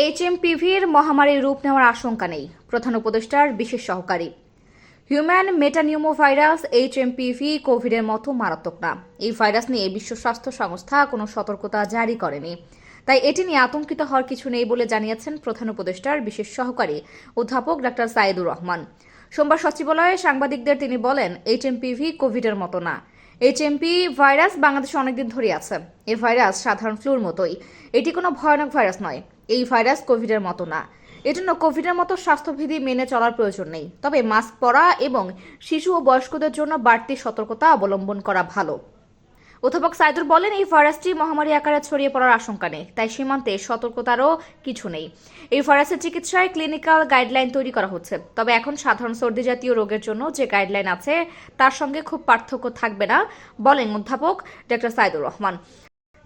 এইচএমপিভির মহামারীর রূপ নেওয়ার আশঙ্কা নেই, প্রধান উপদেষ্টার বিশেষ সহকারী। হিউম্যান মেটানিউমোভাইরাস এইচএমপিভি কোভিডের মতো মারাত্মক না। এই ভাইরাস নিয়ে বিশ্ব স্বাস্থ্য সংস্থা কোনো সতর্কতা জারি করেনি। তাই এটি নিয়ে আতঙ্কিত হওয়ার কিছু নেই বলে জানিয়েছেন প্রধান উপদেষ্টার বিশেষ সহকারী অধ্যাপক ডাক্তার সাইদুর রহমান। সোমবার সচিবালয়ে সাংবাদিকদের তিনি বলেন এইচএমপিভি কোভিডের মতো না। এইচএমপি ভাইরাস বাংলাদেশে অনেকদিন ধরে আছে। এই ভাইরাস সাধারণ ফ্লুর মতোই। এটি কোনো ভয়ানক ভাইরাস নয়। এই ভাইরাস কোভিডের মতো না। এজন্য কোভিডের মতো স্বাস্থ্যবিধি মেনে চলার প্রয়োজন নেই। তবে মাস্ক পরা এবং শিশু ও বয়স্কদের জন্য বাড়তি সতর্কতা অবলম্বন করা ভালো। অধ্যাপক সাইদুর বলেন, এই ভাইরাসটি মহামারী আকারে ছড়িয়ে পড়ার আশঙ্কা নেই, তাই সীমান্তে সতর্কতারও কিছু নেই। এই ভাইরাসের চিকিৎসায় ক্লিনিক্যাল গাইডলাইন তৈরি করা হচ্ছে। তবে এখন সাধারণ সর্দি জাতীয় রোগের জন্য যে গাইডলাইন আছে, তার সঙ্গে খুব পার্থক্য থাকবে না, বলেন অধ্যাপক ডক্টর সাইদুর রহমান।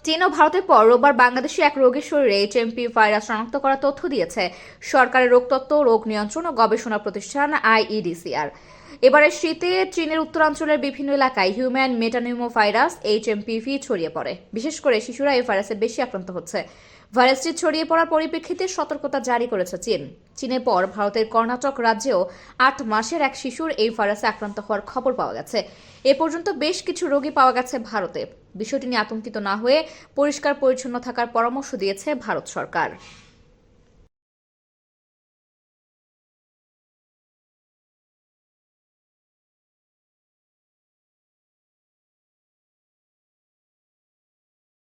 চীন ও ভারতের পর রোববার বাংলাদেশে এক রোগীর শরীরে এইচএমপি ভাইরাস শনাক্ত করার তথ্য দিয়েছে। সরকারের রোগতত্ত্ব, রোগ নিয়ন্ত্রণ ও গবেষণা প্রতিষ্ঠান আইইডিসিআর। এবারে শীতে চীনের উত্তরাঞ্চলের বিভিন্ন এলাকায় হিউম্যান মেটানিউমো ভাইরাস এইচএমপিভি ছড়িয়ে পড়ে। বিশেষ করে শিশুরা এই ভাইরাসে বেশি আক্রান্ত হচ্ছে। ভাইরাসটি ছড়িয়ে পড়ার পরিপ্রেক্ষিতে সতর্কতা জারি করেছে চীন। চীনের পর ভারতের কর্ণাটক রাজ্যেও আট মাসের এক শিশুর এই ভাইরাসে আক্রান্ত হওয়ার খবর পাওয়া গেছে। এ পর্যন্ত বেশ কিছু রোগী পাওয়া গেছে ভারতে। বিষয়টি নিয়ে আতঙ্কিত না হয়ে পরিষ্কার পরিচ্ছন্ন থাকার পরামর্শ দিয়েছে ভারত সরকার।